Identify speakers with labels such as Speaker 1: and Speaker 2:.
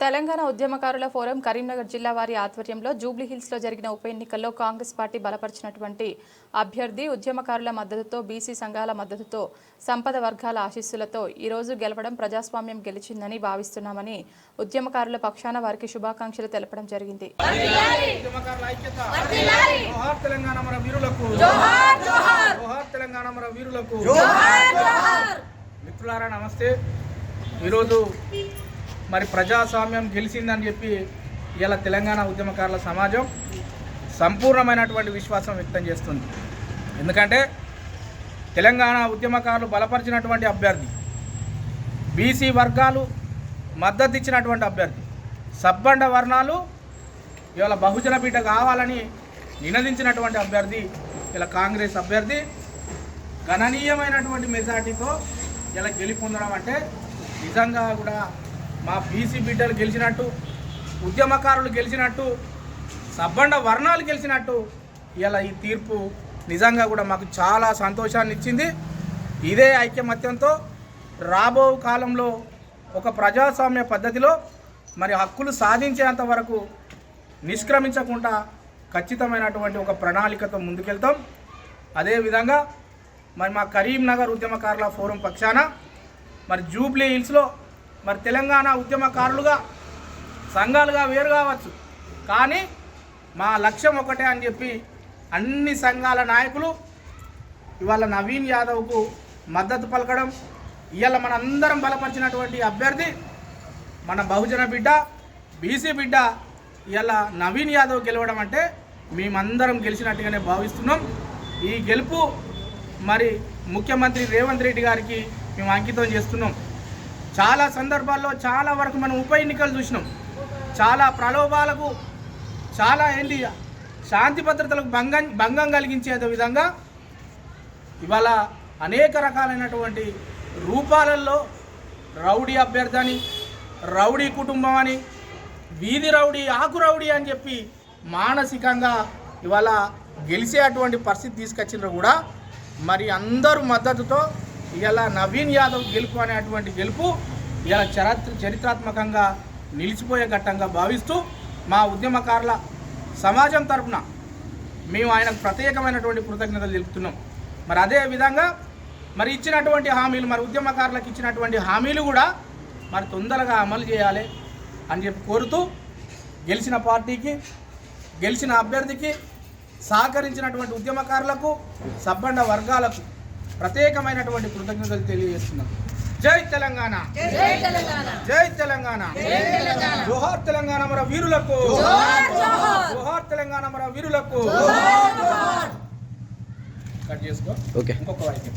Speaker 1: తెలంగాణ ఉద్యమకారుల ఫోరం కరీంనగర్ జిల్లా వారి ఆధ్వర్యంలో జూబ్లీహిల్స్లో జరిగిన ఉప ఎన్నికల్లో కాంగ్రెస్ పార్టీ బలపరిచినటువంటి అభ్యర్థి ఉద్యమకారుల మద్దతుతో బీసీ సంఘాల మద్దతుతో సంపద వర్గాల ఆశీస్సులతో ఈ రోజు గెలవడం ప్రజాస్వామ్యం గెలిచిందని భావిస్తున్నామని ఉద్యమకారుల పక్షాన వారికి శుభాకాంక్షలు తెలపడం జరిగింది.
Speaker 2: మిత్రులారా నమస్తే. ఈరోజు మరి ప్రజాస్వామ్యం గెలిచిందని చెప్పి ఇలా తెలంగాణ ఉద్యమకారుల సమాజం సంపూర్ణమైనటువంటి విశ్వాసం వ్యక్తం చేస్తుంది. ఎందుకంటే తెలంగాణ ఉద్యమకారులు బలపరిచినటువంటి అభ్యర్థి బీసీ వర్గాలు మద్దతు ఇచ్చినటువంటి అభ్యర్థి సబ్బండ వర్ణాలు ఇవాళ బహుజన పీఠ కావాలని నినదించినటువంటి అభ్యర్థి ఇలా కాంగ్రెస్ అభ్యర్థి గణనీయమైనటువంటి మెజార్టీతో ఇలా గెలుపొందడం అంటే నిజంగా కూడా మా బీసీ బిడ్డలు గెలిచినట్టు ఉద్యమకారులు గెలిచినట్టు సబ్బండ వర్ణాలు గెలిచినట్టు ఇలా ఈ తీర్పు నిజంగా కూడా మాకు చాలా సంతోషాన్ని ఇచ్చింది. ఇదే ఐక్యమత్యంతో రాబో కాలంలో ఒక ప్రజాస్వామ్య పద్ధతిలో మరి హక్కులు సాధించేంత వరకు నిష్క్రమించకుండా ఖచ్చితమైనటువంటి ఒక ప్రణాళికతో ముందుకెళ్తాం. అదేవిధంగా మరి మా కరీంనగర్ ఉద్యమకారుల ఫోరం పక్షాన మరి జూబ్లీ హిల్స్లో మరి తెలంగాణ ఉద్యమకారులుగా సంఘాలుగా వేరు కావచ్చు. కానీ మా లక్ష్యం ఒకటే అని చెప్పి అన్ని సంఘాల నాయకులు ఇవాళ నవీన్ యాదవ్కు మద్దతు పలకడం ఇవాళ మన అందరం బలపరిచినటువంటి అభ్యర్థి మన బహుజన బిడ్డ బీసీ బిడ్డ ఇవాళ నవీన్ యాదవ్ గెలవడం అంటే మేమందరం గెలిచినట్టుగానే భావిస్తున్నాం. ఈ గెలుపు మరి ముఖ్యమంత్రి రేవంత్ రెడ్డి గారికి మేము అంకితం చేస్తున్నాం. చాలా సందర్భాల్లో చాలా వరకు మనం ఉప ఎన్నికలు చూసినాం. చాలా ప్రలోభాలకు చాలా ఏంటి శాంతి భద్రతలకు భంగం భంగం కలిగించే విధంగా ఇవాళ అనేక రకాలైనటువంటి రూపాలలో రౌడీ అభ్యర్థి అని రౌడీ కుటుంబం అని వీధి రౌడీ ఆకు రౌడీ అని చెప్పి మానసికంగా ఇవాళ గెలిచే అటువంటి పరిస్థితి తీసుకొచ్చినా కూడా. మరి అందరూ మద్దతుతో ఇలా నవీన్ యాదవ్ గెలుపు అనేటువంటి గెలుపు ఇలా చరిత్ర చరిత్రాత్మకంగా నిలిచిపోయే ఘట్టంగా భావిస్తూ మా ఉద్యమకారుల సమాజం తరపున మేము ఆయనకు ప్రత్యేకమైనటువంటి కృతజ్ఞతలు తెలుపుతున్నాం. మరి అదే విధంగా మరి ఇచ్చినటువంటి హామీలు మరి ఉద్యమకారులకు ఇచ్చినటువంటి హామీలు కూడా మరి తొందరగా అమలు చేయాలి అని చెప్పి కోరుతూ గెలిచిన పార్టీకి గెలిచిన అభ్యర్థికి సహకరించినటువంటి ఉద్యమకారులకు సబ్బండ వర్గాలకు ప్రత్యేకమైనటువంటి కృతజ్ఞతలు తెలియజేస్తున్నాం. జై తెలంగాణ. జై తెలంగాణ. జోహార్ తెలంగాణ మన వీరులకు. జోహార్ తెలంగాణ మన వీరులకు. కట్ చేసుకో.
Speaker 3: ఓకే.
Speaker 2: ఇంకొక వాయిస్